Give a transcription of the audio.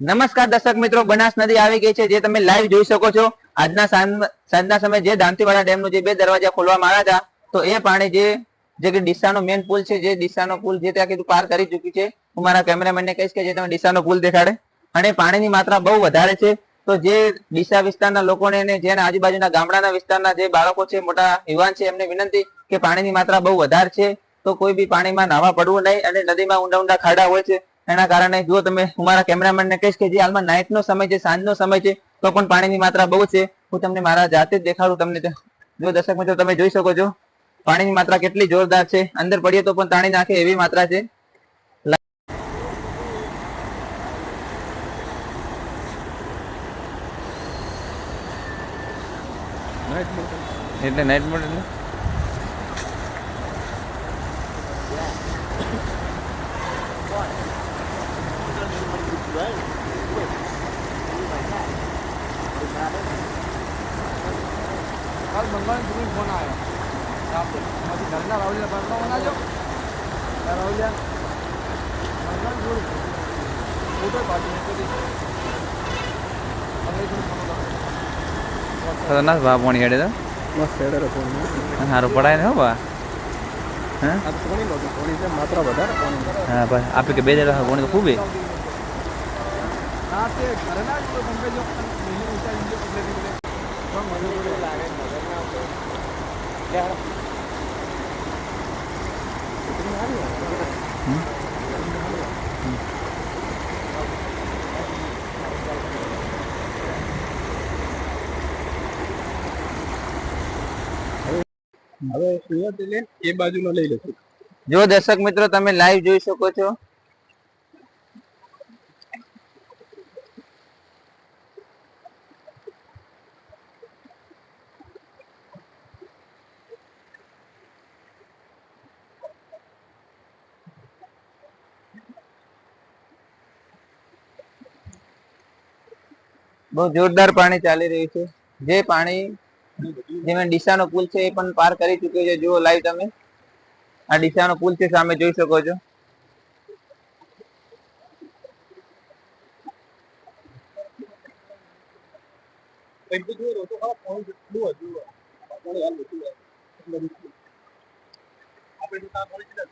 નમસ્કાર દર્શક મિત્રો, બનાસ નદી આવી ગઈ છે, જે તમે લાઈવ જોઈ શકો છો. આજના સાંજના સમયે જે દાંતીવાડા ડેમનું જે બે દરવાજા ખોલવામાં આવ્યા હતા, તો એ પાણી જે જે કે ડીસાનો મેન પુલ છે, જે ડીસાનો પુલ જે ત્યાં કીધું પાર કરી ચૂકી છે, હું મારા કેમેરામેનને કહીશ કે જે તમે ડીસાનો પુલ દેખાડે. અને પાણીની માત્રા બહુ વધારે છે, તો જે ડીસા વિસ્તારના લોકોને અને જેના આજુબાજુના ગામડાના વિસ્તારના જે બાળકો છે, મોટા યુવાન છે, એમને વિનંતી કે પાણીની માત્રા બહુ વધારે છે, તો કોઈ બી પાણીમાં નાવા પડવું નહીં અને નદીમાં ઊંડા ઊંડા ખાડા હોય છે એના કારણે જો તમે હું મારા કેમેરામેનને કહીશ કે જે હાલમાં નાઇટનો સમય છે, સાંજનો સમય છે, તો પણ પાણીની માત્રા બહુ છે. હું તમને મારા જાતે જ દેખાડું તમને જો દર્શક મિત્રો તમે જોઈ શકો છો, પાણીની માત્રા કેટલી જોરદાર છે. અંદર પડીએ તો પણ તાણી નાખે એવી માત્રા છે. એટલે નાઇટ મોડ એટલે કાલ બંગાળ સુધી ફોન આવ્યો રાતે મારી ઘરના રાહુલિયા બંગલો બનાવજો રાહુલિયા મંગળ જોડ ફોટો પાડી ખતરનાક ભાવ પાણી હેડે તો? મસ્ત હેડે સારું પડાય ને હો બા? હા? છે માત્રા વધારે પાણી. હા ભાઈ આપે કે બે જણા પાણી તો ખૂબ હે હા તે ઘરના જ બંગાળ જો મિલી ઊંચા ઇન્જો એટલે એટલે પણ મને જોડે લાગે નજર ના આવતો હવે સુરત લઈને એ બાજુનો લઈ લેશું જો દર્શક મિત્રો તમે લાઈવ જોઈ શકો છો બહુ જોરદાર પાણી ચાલી રહ્યું છે. જે પાણી જેમાં ડીસાનો પુલ છે એ પણ પાર કરી ચૂક્યો છે. જુઓ લાઈવ તમે. આ ડીસાનો પુલ છે, સામે જોઈ શકો છો. આપણે